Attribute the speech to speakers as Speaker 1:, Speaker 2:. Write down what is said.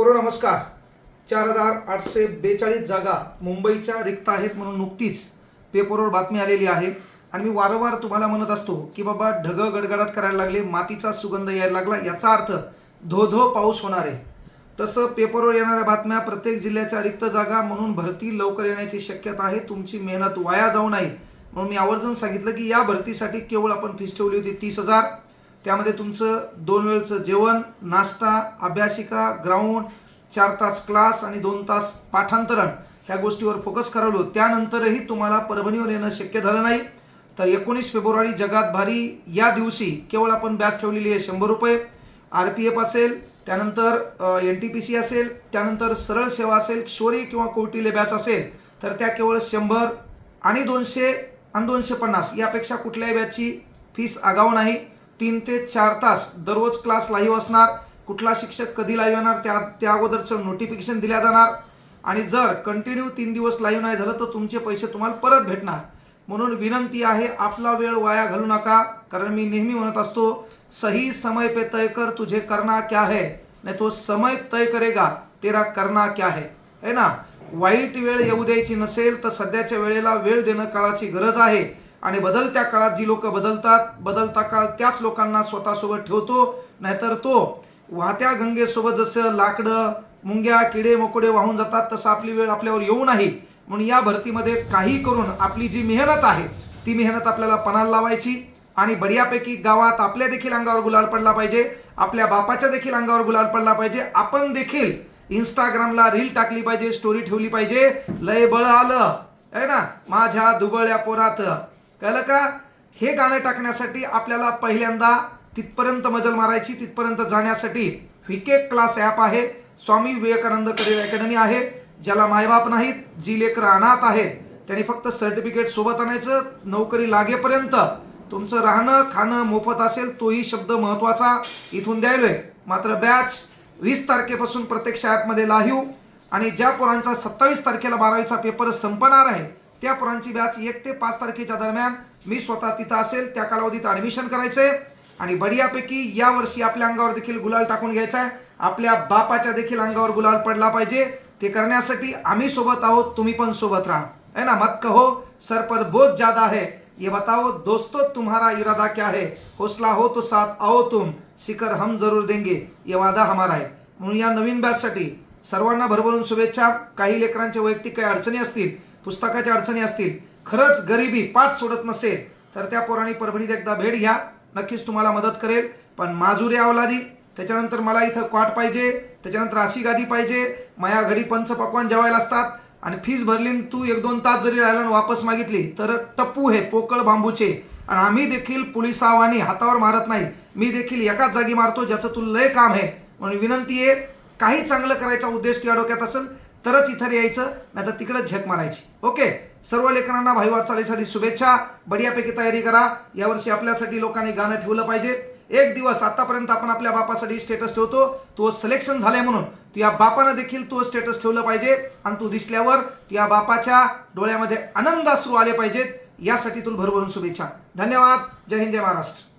Speaker 1: कोरो नमस्कार. चार हजार आठशे बेचाळीस जागा मुंबईच्या रिक्त आहेत म्हणून नुकतीच पेपरवर बातमी आलेली आहे. आणि मी वारंवार तुम्हाला म्हणत असतो की बाबा ढग गडगडाट करायला लागले मातीचा सुगंध यायला लागला याचा अर्थ धो धो पाऊस होणार आहे. तसं पेपरवर येणाऱ्या बातम्या प्रत्येक जिल्ह्याच्या रिक्त जागा म्हणून भरती लवकर येण्याची शक्यता आहे. तुमची मेहनत वाया जाऊ नये. म्हणून मी आवर्जून सांगितलं की या भरतीसाठी केवळ आपण फीस ठेवली होती तीस हजार. त्यामध्ये तुमचं दोन वेळचं जेवण नाश्ता अभ्यासिका ग्राउंड चार तास क्लास आणि दोन तास पाठांतरण ह्या गोष्टीवर फोकस करावलो त्यानंतरही तुम्हाला परभणीवर येणं शक्य झालं नाही. तर एकोणीस फेब्रुवारी जगात भारी या दिवशी केवळ आपण बॅच ठेवलेली आहे शंभर रुपये. आर पी एफ असेल त्यानंतर एन टी पी सी असेल त्यानंतर सरळ सेवा असेल शौर्य किंवा कौटिल्य बॅच असेल तर त्या केवळ शंभर आणि दोनशे आणि दोनशे पन्नास यापेक्षा कुठल्याही बॅचची फीस आगाऊ नाही. तीन ते चार तास दररोज क्लास लाईव्ह असणार. कुठला शिक्षक कधी लाईव्ह येणार त्या त्या अगोदरचं नोटिफिकेशन दिल्या जाणार. आणि जर कंटिन्यू तीन दिवस लाईव्ह नाही झालं तर तुमचे पैसे तुम्हाला परत भेटणार. म्हणून विनंती आहे आपला वेळ वाया घालू नका. कारण मी नेहमी म्हणत असतो सही समय पे तय कर तुझे करना क्या है? नाही तो समय तय करेगा तेरा करना क्या है? है ना? वाईट वेळ येऊ द्यायची नसेल तर सध्याच्या वेळेला वेळ देणं काळाची गरज आहे. आणि बदलत्या काळात जी लोक बदलतात बदलता काळ त्याच लोकांना स्वतःसोबत ठेवतो नाहीतर तो वाहत्या गंगेसोबत जसं लाकडं मुंग्या किडे मकोडे वाहून जातात तसं आपली वेळ आपल्यावर येऊ नाही. म्हणून या भरतीमध्ये काही करून आपली जी मेहनत आहे ती मेहनत आपल्याला पणाला लावायची आणि बढियापैकी गावात आपल्या देखील अंगावर गुलाल पडला पाहिजे आपल्या बापाच्या देखील अंगावर गुलाल पडला पाहिजे आपण देखील इंस्टाग्रामला रील टाकली पाहिजे स्टोरी ठेवली पाहिजे. लय बळ आलं आहे ना? माझ्या दुबळ्या पोरात. कळलं का? हे गाणं टाकण्यासाठी आपल्याला पहिल्यांदा तिथपर्यंत मजल मारायची तिथपर्यंत जाण्यासाठी व्हिके क्लास ॲप आहे. स्वामी विवेकानंद करिअर अकॅडमी आहे ज्याला मायबाप नाहीत जी लेकर अनाथ आहेत. त्यांनी फक्त सर्टिफिकेट सोबत आणायचं नोकरी लागेपर्यंत. तुमचं राहणं खाणं मोफत असेल तोही शब्द महत्त्वाचा इथून द्यायलोय. मात्र बॅच वीस तारखेपासून प्रत्यक्ष ॲपमध्ये लाहीव. आणि ज्या पोरांचा सत्तावीस तारखेला बारावीचा पेपर संपणार आहे त्या पोरांची बॅच एक ते पाच तारखेच्या दरम्यान मी स्वतः तिथं असेल त्या कालावधीत ॲडमिशन करायचंय आणि बढियापैकी या वर्षी आपल्या अंगावर देखील गुलाल टाकून घ्यायचा आहे. आपल्या बापाच्या देखील अंगावर गुलाल पडला पाहिजे. ते करण्यासाठी आम्ही सोबत आहोत तुम्ही पण सोबत राहा. है ना मत कहो सर पर बहुत ज्यादा है ये बताओ दोस्तों तुम्हारा इरादा क्या है? हौसला हो तो साथ आओ तुम शिखर हम जरूर देंगे ये वादा हमारा आहे म्हणून या नवीन बॅचसाठी सर्वांना भरभरून शुभेच्छा. काही लेकरांच्या वैयक्तिक काही अडचणी असतील पुस्तकाच्या अडचणी असतील खरंच गरिबी पाठ सोडत नसेल तर त्या पोरांनी परभणीत एकदा भेट घ्या. नक्कीच तुम्हाला मदत करेल. पण माजुरी अवलादी त्याच्यानंतर मला इथं क्वाट पाहिजे त्याच्यानंतर अशी गादी पाहिजे. माया घडी पंच पकवान जेवायला असतात आणि फीज भरली आणि तू एक दोन तास जरी राहिला आणि वापस मागितली तर टप्पू हे पोकळ बांबूचे. आणि आम्ही देखील पोलिसावानी हातावर मारत नाही. मी देखील एकाच जागी मारतो ज्याचं तू लय काम आहे. म्हणून विनंती आहे काही चांगलं करायचा उद्देश तुझ्या डोक्यात असेल तरच इथं यायचं नाही तर तिकडंच झक मारायची. ओके? सर्व लेकरांना भाई वाटचालीसाठी शुभेच्छा. बढियापैकी तयारी करा. यावर्षी आपल्यासाठी लोकांनी गाणं ठेवलं पाहिजे. एक दिवस आतापर्यंत आपण आपल्या बापासाठी स्टेटस ठेवतो. तो सिलेक्शन झालाय म्हणून. या बापानं देखील तो स्टेटस ठेवलं पाहिजे. आणि तू दिसल्यावर या बापाच्या डोळ्यामध्ये आनंद असू आले पाहिजेत. यासाठी तुला भरभरून शुभेच्छा. धन्यवाद. जय हिंद जय महाराष्ट्र.